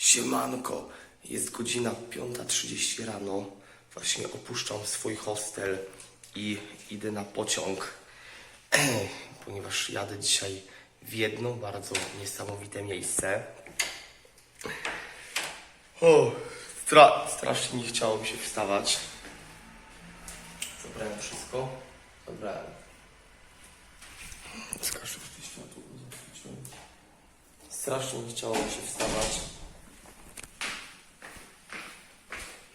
Siemanko, jest godzina 5.30 rano. Właśnie opuszczam swój hostel i idę na pociąg, ponieważ jadę dzisiaj w jedno bardzo niesamowite miejsce. O, stra strasznie nie chciało mi się wstawać. Zabrałem wszystko. Zabrałem. Strasznie nie chciało mi się wstawać.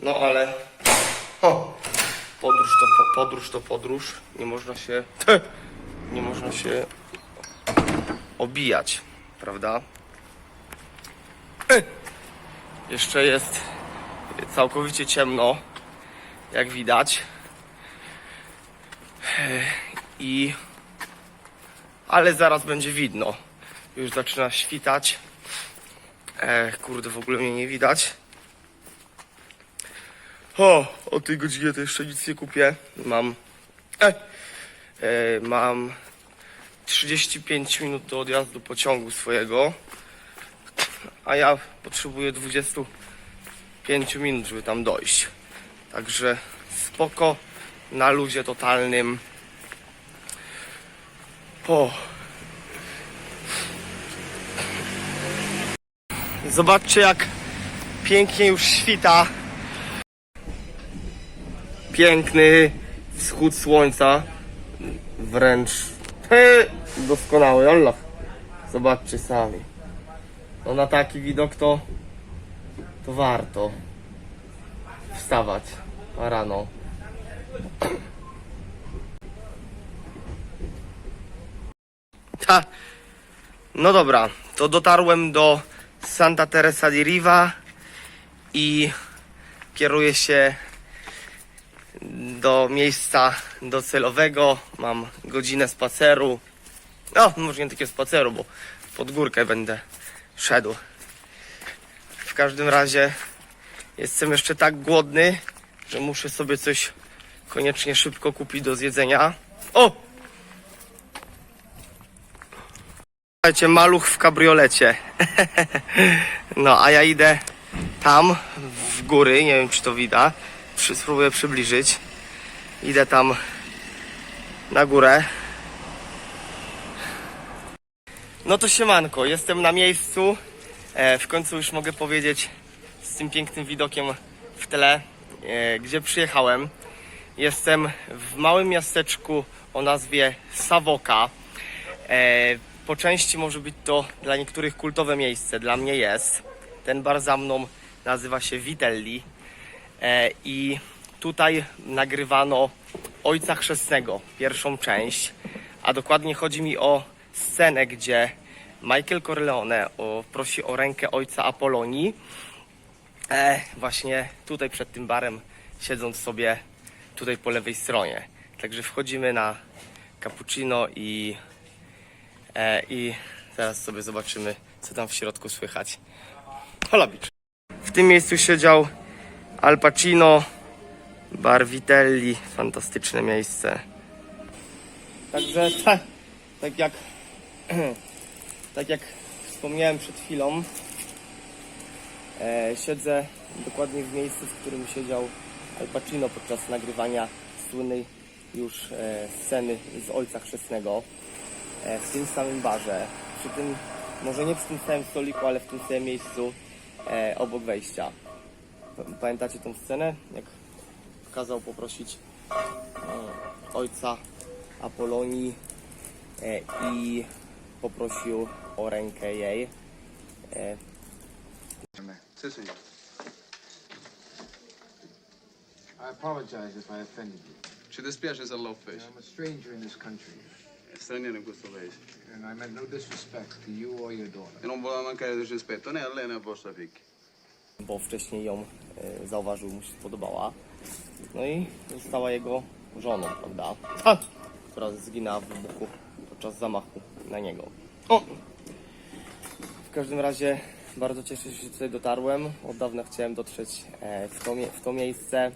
No ale. O, podróż to po, podróż to podróż. Nie można się. Nie można się obijać, prawda? Jeszcze jest całkowicie ciemno, jak widać. I. Ale zaraz będzie widno. Już zaczyna świtać. Kurde, w ogóle mnie nie widać. O, o tej godzinie to jeszcze nic nie kupię. Mam. E, e, mam 35 minut do odjazdu pociągu swojego. A ja potrzebuję 25 minut, żeby tam dojść. Także spoko, na luzie totalnym. O. Zobaczcie jak pięknie już świta. Piękny wschód słońca. Wręcz doskonały. Allah. Zobaczcie sami. No na taki widok to to warto wstawać rano. Ta. No dobra, to dotarłem do Santa Teresa di Riva i kieruję się do miejsca docelowego. Mam godzinę spaceru. No, może nie takiego spaceru, bo pod górkę będę szedł. W każdym razie jestem jeszcze tak głodny, że muszę sobie coś koniecznie szybko kupić do zjedzenia. O! Słuchajcie, maluch w kabriolecie. no, a ja idę tam, w góry, nie wiem czy to widać. Spróbuję przybliżyć. Idę tam na górę. No to siemanko, jestem na miejscu. E, w końcu już mogę powiedzieć z tym pięknym widokiem w tle, e, gdzie przyjechałem. Jestem w małym miasteczku o nazwie Savoca. E, po części może być to dla niektórych kultowe miejsce, dla mnie jest. Ten bar za mną nazywa się Vitelli i tutaj nagrywano Ojca Chrzestnego, pierwszą część, a dokładnie chodzi mi o scenę, gdzie Michael Corleone prosi o rękę ojca Apolonii. E, właśnie tutaj przed tym barem, siedząc sobie tutaj po lewej stronie. Także wchodzimy na cappuccino i E, I zaraz sobie zobaczymy, co tam w środku słychać. Hola. W tym miejscu siedział Al Pacino, bar Vitelli. Fantastyczne miejsce. Także tak, tak jak tak jak wspomniałem przed chwilą, e, siedzę dokładnie w miejscu, w którym siedział Al Pacino podczas nagrywania słynnej już e, sceny z Ojca Chrzestnego e, w tym samym barze, przy tym, może nie przy tym samym stoliku, ale w tym samym miejscu e, obok wejścia. Pamiętacie tą scenę? Jak kazał poprosić e, ojca Apolonii e, i poprosił o rękę jej. E, señor. I apologize if I offended you. Czy despiaces Allah fez? I'm a stranger in this country, Estrangeiro em questo paese. and I meant no disrespect to you or your daughter. E non voleva mancare di rispetto né a lei né a vostra figlia. Bo wcześniej ją e, zauważył, mu się spodobała. No i została jego żoną, prawda? Ha! Która zginęła w wybuchu podczas zamachu na niego. O! W każdym razie bardzo cieszę się, że tutaj dotarłem. Od dawna chciałem dotrzeć e, w to, w to miejsce.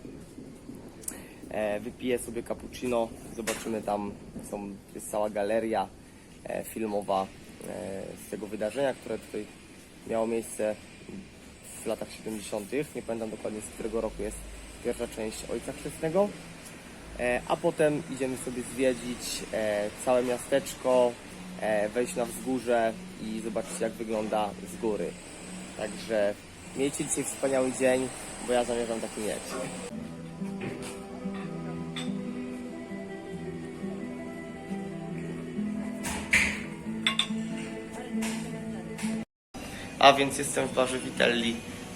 E, wypiję sobie cappuccino, zobaczymy tam, są, jest cała galeria filmowa z tego wydarzenia, które tutaj miało miejsce w latach 70. Nie pamiętam dokładnie z którego roku jest pierwsza część Ojca Chrzestnego. E, a potem idziemy sobie zwiedzić e, całe miasteczko, e, wejść na wzgórze i zobaczyć jak wygląda z góry. Także miejcie dzisiaj wspaniały dzień, bo ja zamierzam taki mieć. A więc jestem w barze Vitelli,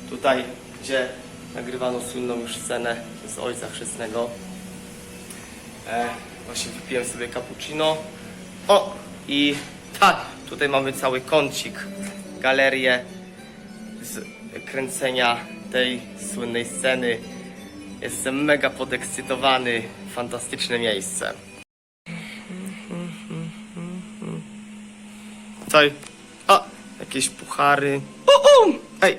tutaj gdzie nagrywano słynną już scenę z Ojca Chrzestnego. E, właśnie wypiłem sobie cappuccino. O! I tak, tutaj mamy cały kącik, galerię z kręcenia tej słynnej sceny. Jestem mega podekscytowany, fantastyczne miejsce. A, jakieś puchary. O, o, ej!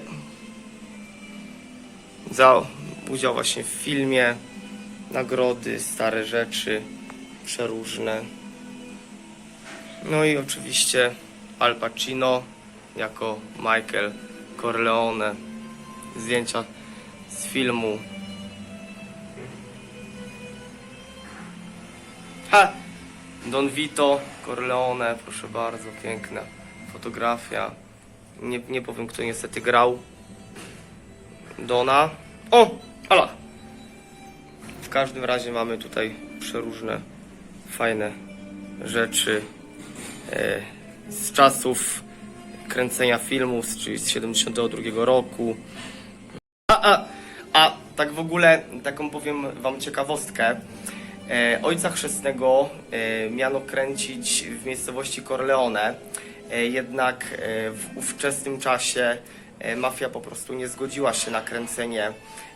Za udział właśnie w filmie, nagrody, stare rzeczy, przeróżne. No i oczywiście Al Pacino jako Michael Corleone. Zdjęcia z filmu. Ha! Don Vito Corleone, proszę bardzo, piękna fotografia. Nie, nie powiem, kto niestety grał. Dona. O! Ala! W każdym razie mamy tutaj przeróżne, fajne rzeczy e, z czasów kręcenia filmu, z- czyli z 72 roku. A, a, a tak w ogóle, taką powiem wam ciekawostkę. E, ojca chrzestnego e, miano kręcić w miejscowości Corleone, jednak e, w ówczesnym czasie e, mafia po prostu nie zgodziła się na kręcenie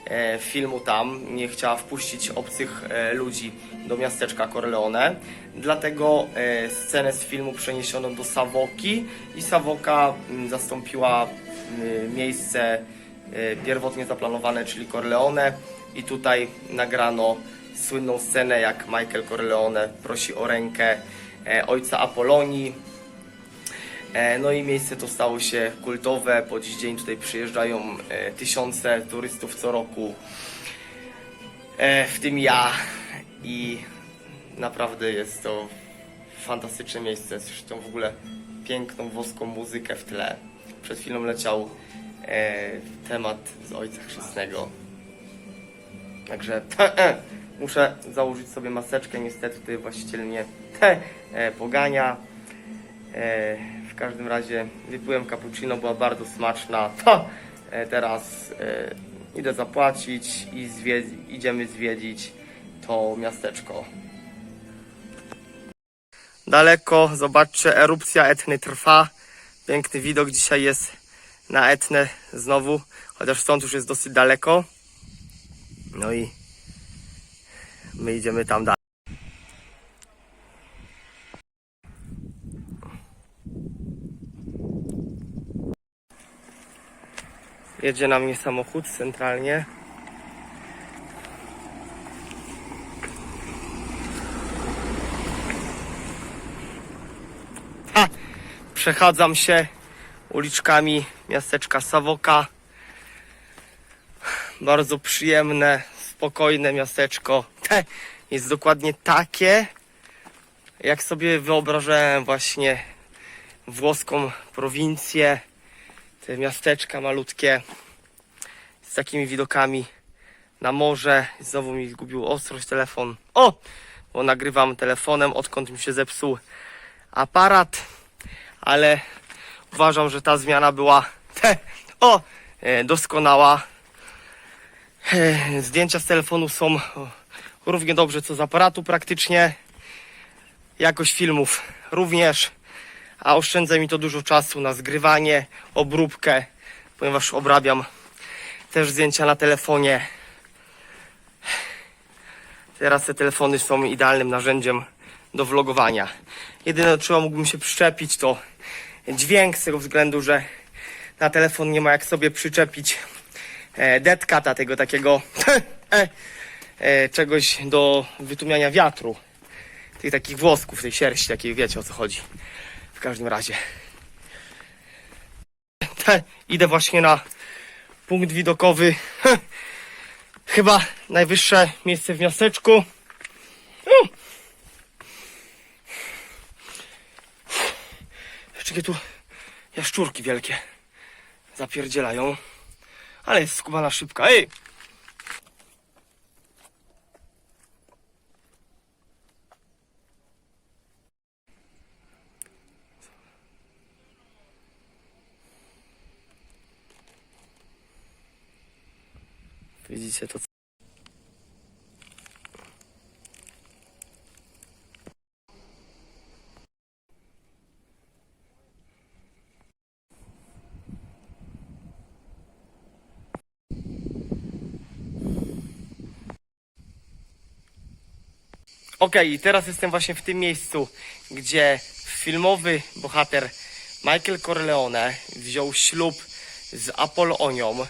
e, filmu tam, nie chciała wpuścić obcych e, ludzi do miasteczka Corleone, dlatego e, scenę z filmu przeniesiono do Savoki i Savoka mm, zastąpiła miejsce e, pierwotnie zaplanowane, czyli Corleone i tutaj nagrano słynną scenę, jak Michael Corleone prosi o rękę e, ojca Apolonii. E, No i miejsce to stało się kultowe. Po dziś dzień tutaj przyjeżdżają e, tysiące turystów co roku, e, w tym ja. I naprawdę jest to fantastyczne miejsce. Zresztą w ogóle piękną włoską muzykę w tle. Przed chwilą leciał temat z Ojca Chrzestnego. Także muszę założyć sobie maseczkę. Niestety tutaj właściciel mnie pogania. Każdym razie wypiłem cappuccino, była bardzo smaczna. To, e, teraz e, idę zapłacić i zwie- idziemy zwiedzić to miasteczko. Daleko, zobaczcie, erupcja Etny trwa. Piękny widok dzisiaj jest na Etnę znowu, chociaż stąd już jest dosyć daleko. No i my idziemy tam dalej. Jedzie na mnie samochód centralnie. Ha! Przechadzam się uliczkami miasteczka Sawoka. Bardzo przyjemne, spokojne miasteczko. Te jest dokładnie takie, jak sobie wyobrażałem właśnie włoską prowincję. Te miasteczka malutkie z takimi widokami na morze. Znowu mi zgubił ostrość telefon. O! Bo nagrywam telefonem, odkąd mi się zepsuł aparat. Ale uważam, że ta zmiana była te, o, e, doskonała. E, Zdjęcia z telefonu są równie dobrze co z aparatu praktycznie. Jakość filmów również a oszczędza mi to dużo czasu na zgrywanie, obróbkę, ponieważ obrabiam też zdjęcia na telefonie. Teraz te telefony są idealnym narzędziem do vlogowania. Jedyne do czego mógłbym się przyczepić to dźwięk z tego względu, że na telefon nie ma jak sobie przyczepić e, deadcata, tego takiego e, e, czegoś do wytłumiania wiatru. Tych takich włosków, tej sierści, takiej wiecie o co chodzi. W każdym razie. Te, idę właśnie na punkt widokowy. Chyba najwyższe miejsce w miasteczku. U. Czekaj, tu jaszczurki wielkie zapierdzielają. Ale jest skubana szybka. Ej! Widzicie to? Okej, i teraz jestem właśnie w tym miejscu, gdzie filmowy bohater Michael Corleone wziął ślub z Apolonią.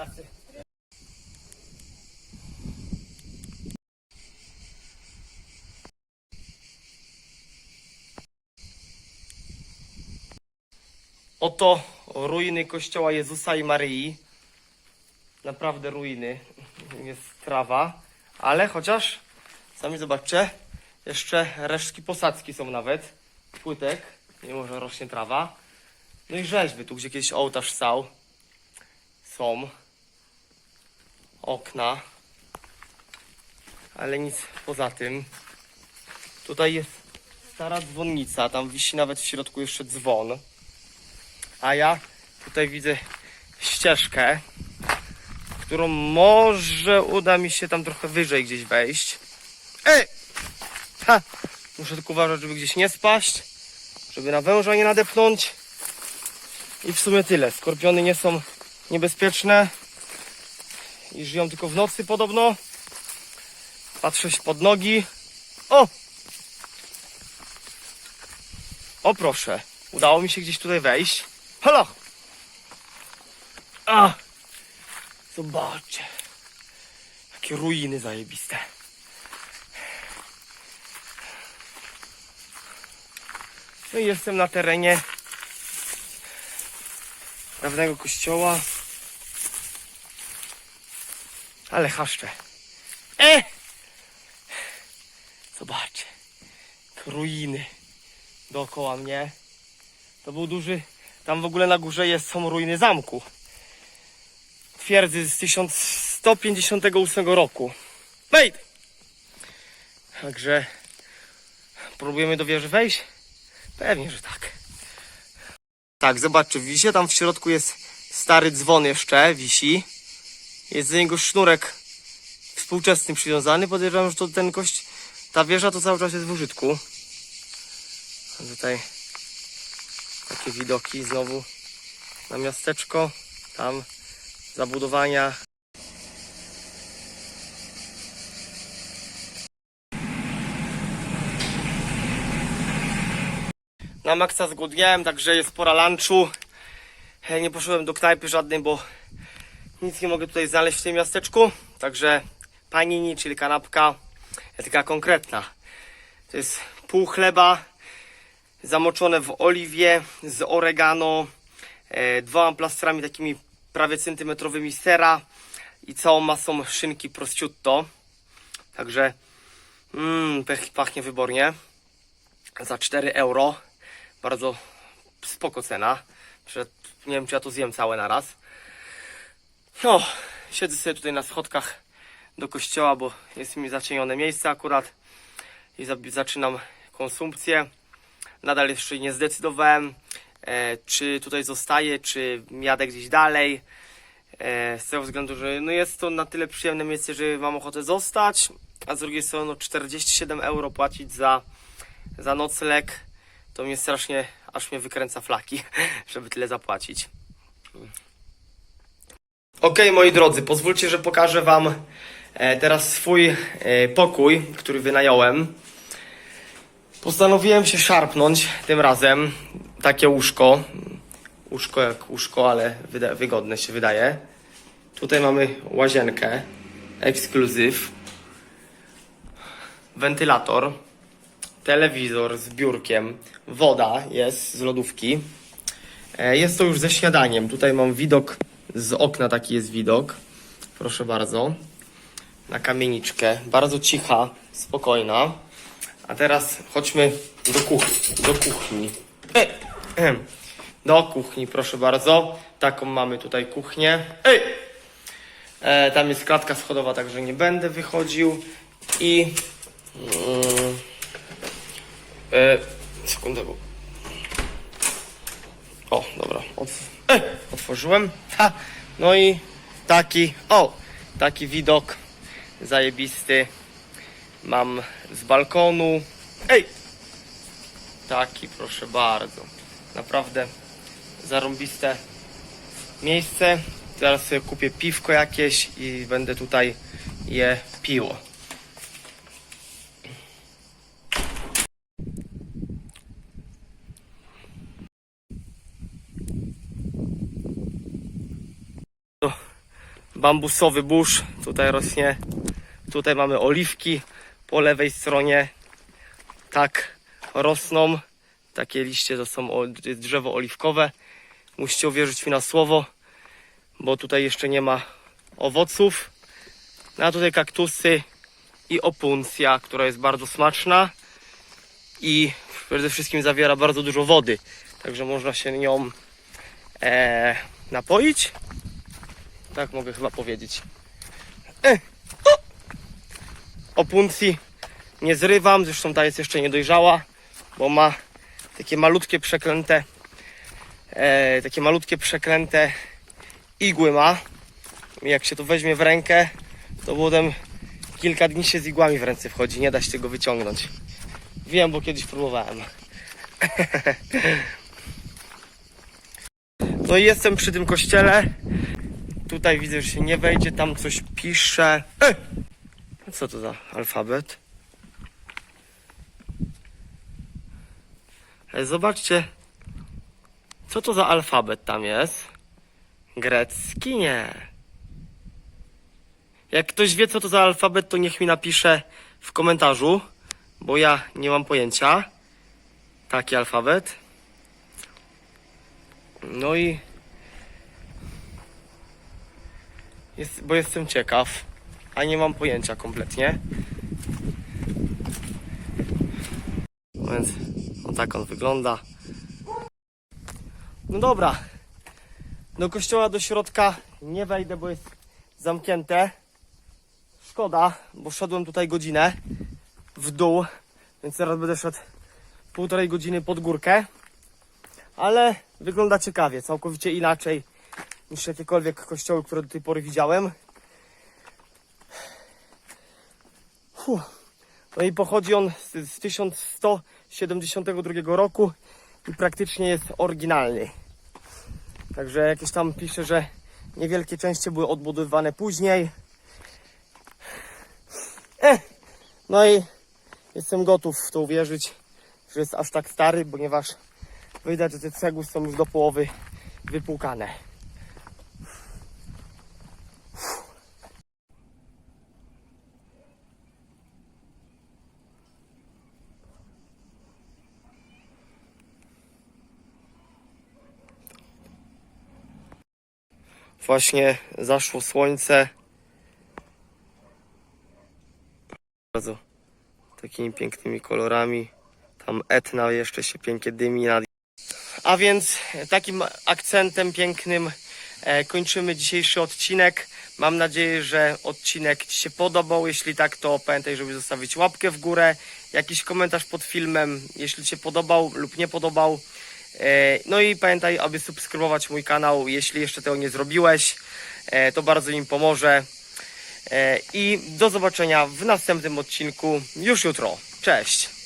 Grazie. Oto ruiny kościoła Jezusa i Maryi. Naprawdę ruiny. Jest trawa, ale chociaż sami zobaczcie, jeszcze resztki posadzki są nawet. Płytek, nie może rośnie trawa. No i rzeźby, tu gdzie kiedyś ołtarz stał są okna, ale nic poza tym. Tutaj jest stara dzwonnica, tam wisi nawet w środku jeszcze dzwon. A ja tutaj widzę ścieżkę, którą może uda mi się tam trochę wyżej gdzieś wejść. Ej! Ha! Muszę tylko uważać, żeby gdzieś nie spaść, żeby na węża nie nadepnąć. I w sumie tyle. Skorpiony nie są niebezpieczne i żyją tylko w nocy podobno. Patrzę się pod nogi. O! O proszę, udało mi się gdzieś tutaj wejść. Halo! A! Zobaczcie. Jakie ruiny zajebiste. No i jestem na terenie dawnego kościoła. Ale chaszcze. E! Zobaczcie. Ruiny dookoła mnie. To był duży. Tam w ogóle na górze jest, są ruiny zamku. Twierdzy z 1158 roku. Wejdę! Także próbujemy do wieży wejść? Pewnie, że tak. Tak, zobaczcie, widzicie, tam w środku jest stary dzwon jeszcze, wisi. Jest do niego sznurek współczesny przywiązany. Podejrzewam, że to ten kość, ta wieża to cały czas jest w użytku. A tutaj takie widoki znowu na miasteczko. Tam zabudowania. Na maksa zgłodniałem, także jest pora lunchu. E, Nie poszedłem do knajpy żadnej, bo nic nie mogę tutaj znaleźć w tym miasteczku. Także panini, czyli kanapka, taka konkretna. To jest pół chleba zamoczone w oliwie z oregano, e, dwoma plastrami takimi prawie centymetrowymi sera i całą masą szynki prosciutto. Także mm, pachnie wybornie. Za 4 euro. Bardzo spoko cena. Nie wiem, czy ja to zjem całe naraz. No, siedzę sobie tutaj na schodkach do kościoła, bo jest mi zacienione miejsce akurat i za- zaczynam konsumpcję. Nadal jeszcze nie zdecydowałem, e, czy tutaj zostaję, czy jadę gdzieś dalej. E, z tego względu, że no jest to na tyle przyjemne miejsce, że mam ochotę zostać, a z drugiej strony no 47 euro płacić za, za nocleg, to mnie strasznie, aż mnie wykręca flaki, żeby tyle zapłacić. Okej, moi drodzy, pozwólcie, że pokażę Wam e, teraz swój e, pokój, który wynająłem. Postanowiłem się szarpnąć tym razem. Takie łóżko. Łóżko jak łóżko, ale wygodne się wydaje. Tutaj mamy łazienkę. Ekskluzyw. Wentylator. Telewizor z biurkiem. Woda jest z lodówki. E, Jest to już ze śniadaniem. Tutaj mam widok z okna, taki jest widok. Proszę bardzo. Na kamieniczkę. Bardzo cicha, spokojna. A teraz chodźmy do kuchni. Do kuchni. Ej. Do kuchni, proszę bardzo. Taką mamy tutaj kuchnię. Ej! E, tam jest klatka schodowa, także nie będę wychodził. I. Mm, e, sekundę, bo o, dobra. Otw e, otworzyłem. No i taki, o, taki widok zajebisty mam z balkonu. Ej! Taki, proszę bardzo. Naprawdę zarąbiste miejsce. Zaraz sobie kupię piwko jakieś i będę tutaj je pił. Bambusowy burz tutaj rośnie. Tutaj mamy oliwki po lewej stronie. Tak rosną. Takie liście to są drzewo oliwkowe. Musicie uwierzyć mi na słowo, bo tutaj jeszcze nie ma owoców. No, A tutaj kaktusy i opuncja, która jest bardzo smaczna i przede wszystkim zawiera bardzo dużo wody. Także można się nią e, napoić. Tak mogę chyba powiedzieć. E! Opuncji nie zrywam, zresztą ta jest jeszcze niedojrzała, bo ma takie malutkie przeklęte e, takie malutkie przeklęte igły ma. Jak się to weźmie w rękę, to potem kilka dni się z igłami w ręce wchodzi, nie da się tego wyciągnąć. Wiem, bo kiedyś próbowałem. No i jestem przy tym kościele. Tutaj widzę, że się nie wejdzie, tam coś pisze. E! Co to za alfabet? Zobaczcie, co to za alfabet tam jest. Grecki? Nie. Jak ktoś wie, co to za alfabet, to niech mi napisze w komentarzu, bo ja nie mam pojęcia. Taki alfabet. No i Jest, bo jestem ciekaw, a nie mam pojęcia kompletnie. No Więc o tak on wygląda. No dobra. Do kościoła do środka nie wejdę, bo jest zamknięte. Szkoda, bo szedłem tutaj godzinę w dół, więc teraz będę szedł półtorej godziny pod górkę. Ale wygląda ciekawie, całkowicie inaczej niż jakiekolwiek kościoły, które do tej pory widziałem. No i pochodzi on z, z 1172 roku i praktycznie jest oryginalny. Także jakieś tam pisze, że niewielkie części były odbudowywane później. Eh. No i jestem gotów w to uwierzyć, że jest aż tak stary, ponieważ widać, że te cegły są już do połowy wypłukane. Właśnie zaszło słońce. Bardzo takimi pięknymi kolorami. Tam Etna jeszcze się pięknie dymi nad... A więc takim akcentem pięknym e, kończymy dzisiejszy odcinek. Mam nadzieję, że odcinek Ci się podobał. Jeśli tak, to pamiętaj, żeby zostawić łapkę w górę, jakiś komentarz pod filmem, jeśli Ci się podobał lub nie podobał. E, No i pamiętaj, aby subskrybować mój kanał, jeśli jeszcze tego nie zrobiłeś. E, To bardzo im pomoże. E, I do zobaczenia w następnym odcinku już jutro. Cześć!